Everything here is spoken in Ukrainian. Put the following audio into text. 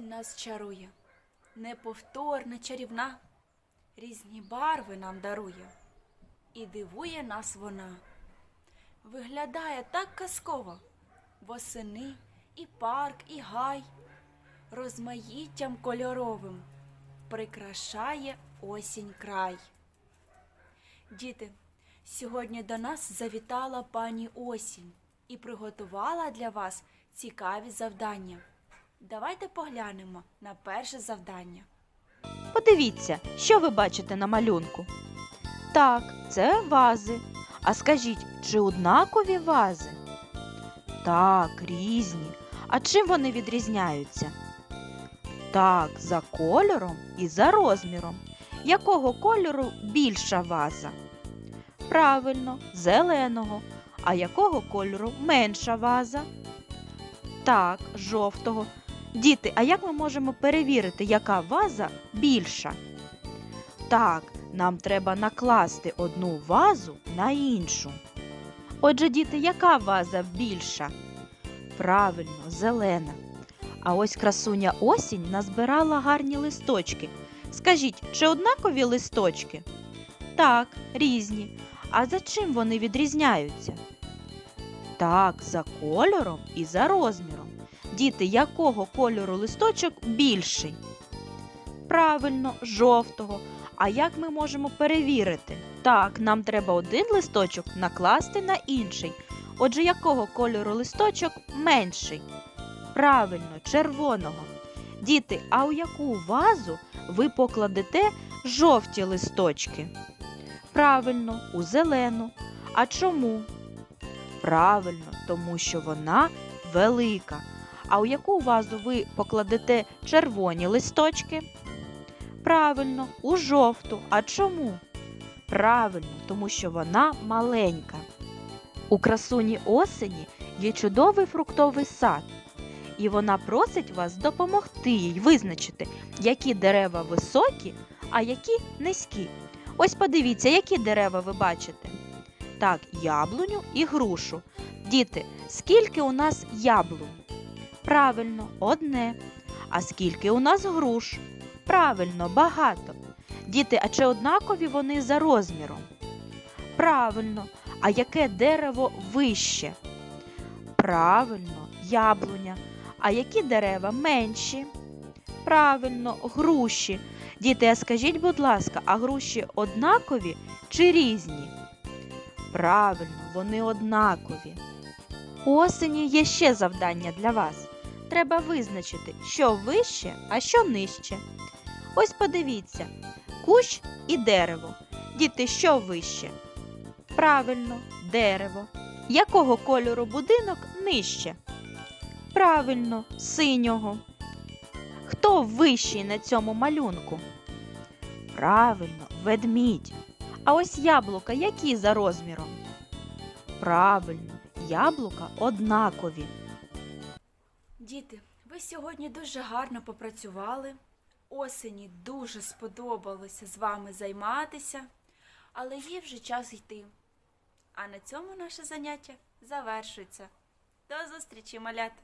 нас чарує, неповторна чарівна, різні барви нам дарує, і дивує нас вона. Виглядає так казково, восени і парк, і гай, розмаїттям кольоровим прикрашає осінь край. Діти, сьогодні до нас завітала пані осінь і приготувала для вас цікаві завдання. Давайте поглянемо на перше завдання. Подивіться, що ви бачите на малюнку. Так, це вази. А скажіть, чи однакові вази? Так, різні. А чим вони відрізняються? Так, за кольором і за розміром. Якого кольору більша ваза? Правильно, зеленого. А якого кольору менша ваза? Так, жовтого. Діти, а як ми можемо перевірити, яка ваза більша? Так, нам треба накласти одну вазу на іншу. Отже, діти, яка ваза більша? Правильно, зелена. А ось красуня осінь назбирала гарні листочки. Скажіть, чи однакові листочки? Так, різні. А за чим вони відрізняються? Так, за кольором і за розміром. Діти, якого кольору листочок більший? Правильно, жовтого. А як ми можемо перевірити? Так, нам треба один листочок накласти на інший. Отже, якого кольору листочок менший? Правильно, червоного. Діти, а у яку вазу ви покладете жовті листочки? Правильно, у зелену. А чому? Правильно, тому що вона велика. А у яку вазу ви покладете червоні листочки? Правильно, у жовту. А чому? Правильно, тому що вона маленька. У красуні осені є чудовий фруктовий сад, і вона просить вас допомогти їй визначити, які дерева високі, а які низькі. Ось подивіться, які дерева ви бачите. Так, яблуню і грушу. Діти, скільки у нас яблунь? Правильно, одне. А скільки у нас груш? Правильно, багато. Діти, а чи однакові вони за розміром? Правильно. А яке дерево вище? Правильно, яблуня. А які дерева менші? Правильно, груші. Діти, а скажіть, будь ласка, а груші однакові чи різні? Правильно, вони однакові. У осені є ще завдання для вас. Треба визначити, що вище, а що нижче. Ось подивіться: кущ і дерево. Діти, що вище? Правильно, дерево. Якого кольору будинок нижче? Правильно, синього. Хто вищий на цьому малюнку? Правильно, ведмідь. А ось яблука які за розміром? Правильно, яблука однакові. Діти, ви сьогодні дуже гарно попрацювали. Осені дуже сподобалося з вами займатися, але є вже час йти. А на цьому наше заняття завершується. До зустрічі, малята!